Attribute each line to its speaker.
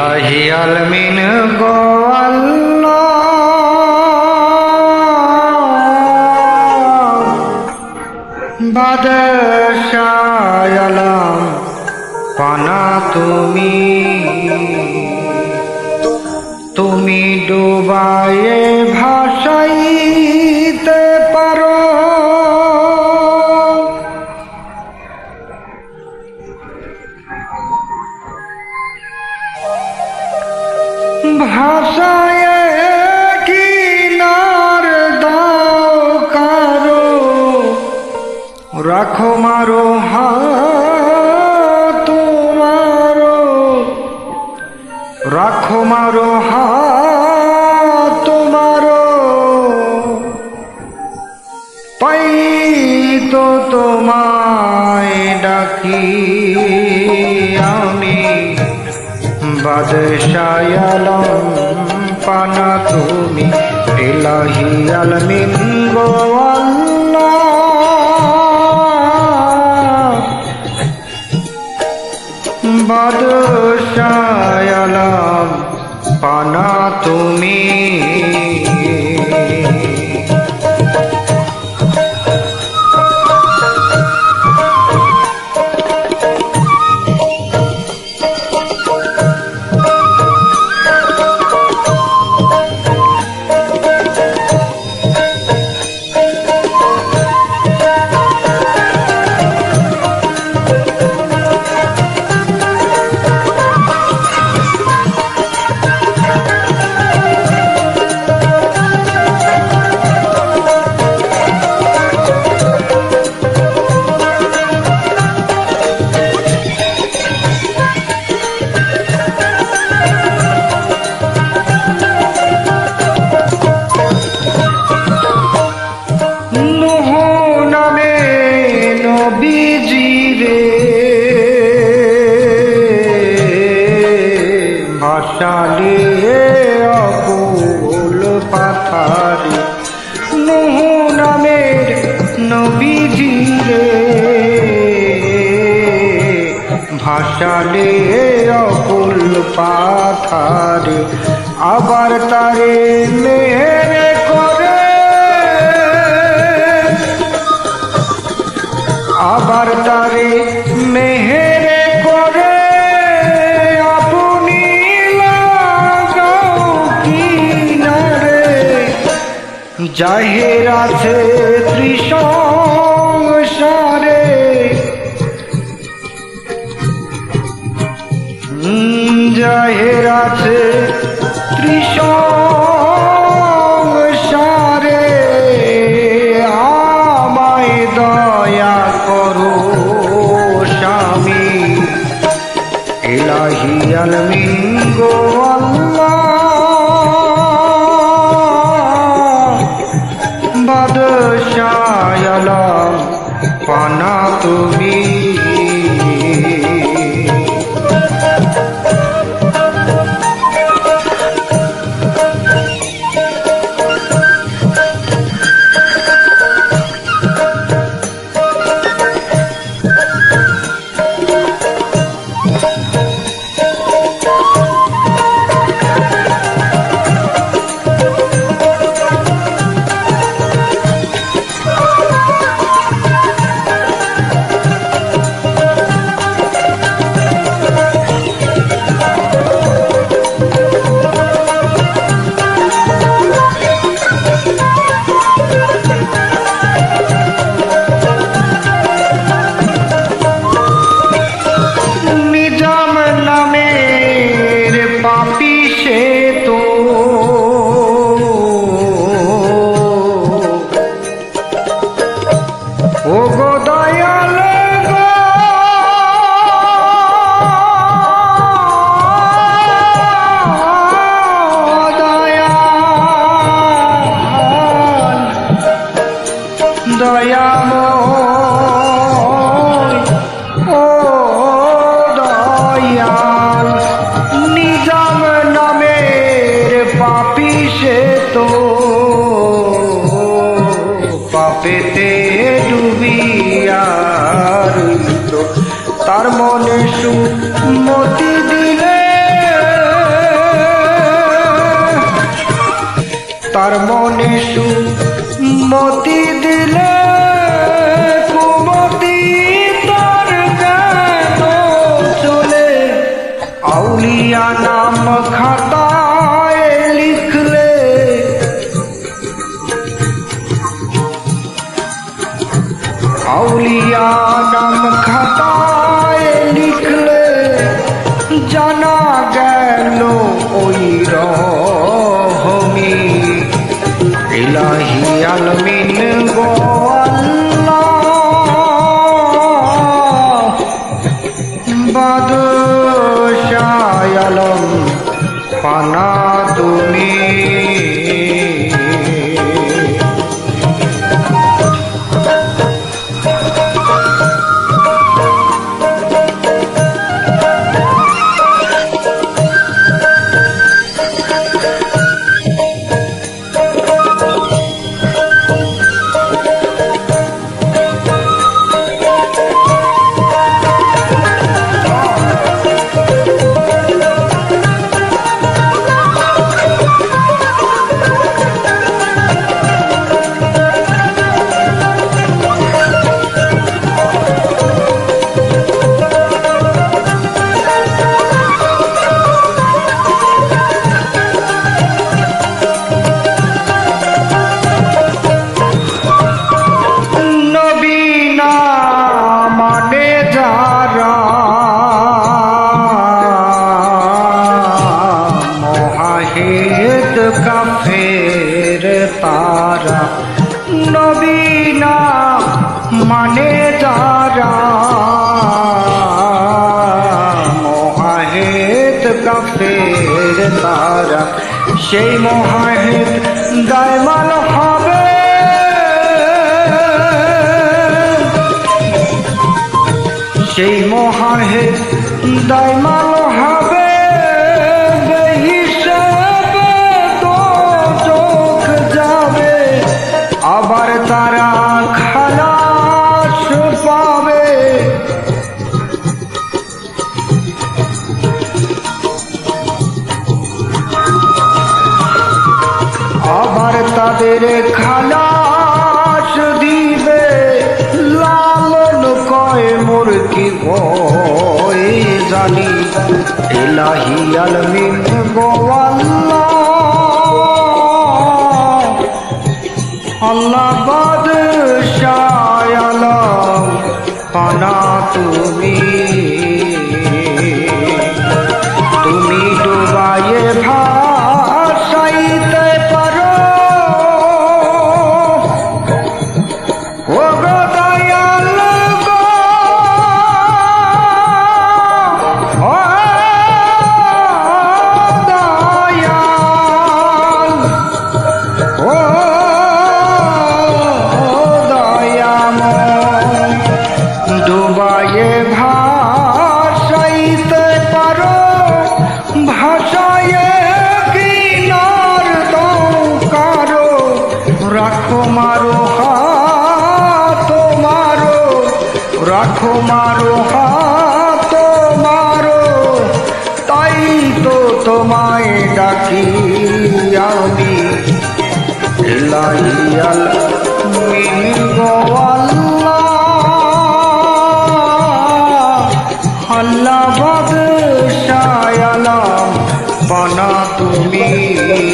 Speaker 1: ইলাহি আলমিন গো বাদশায়ালাম পানা তুমি। তুমি ডুবায়ে রাখো মারো হাত মারো রাখো মারো হাত মারো পাই তো তোমায় ডাকি আমি। বাদশায়ালম পানা তুমি, ইলাহি আলমিন গো আল্লাহ। বাদশায়ালম পানা তুমি ভাসালে অকুল পাথারে আবার তারে মেরে করে। আবার তারে মেহেরে করে। আপনি লাগাও কিনারে। আছে হুম, জাহের ও গো দয়ালে। তার মনে সু মতি দিলে না মানে যারা মহাহেদ কাফের তারা। সেই মহাহেদ দায়মাল হবে। সেই মহাহেদ দায়মাল হবে। তাদের খালাস দিবে লালন কয় মোর কি জানি। এলাহি আলমিন গোয়াল্লা ডুবাইয়ে ভাসাইতে পারো ভাসায়ে কিনার দাও কারও রাখো মারো হাত মারো, রাখো মারো হাত মারো। তাই তো তোমায় ডাকি আমি। ইলাহিয়াল মিন গো me.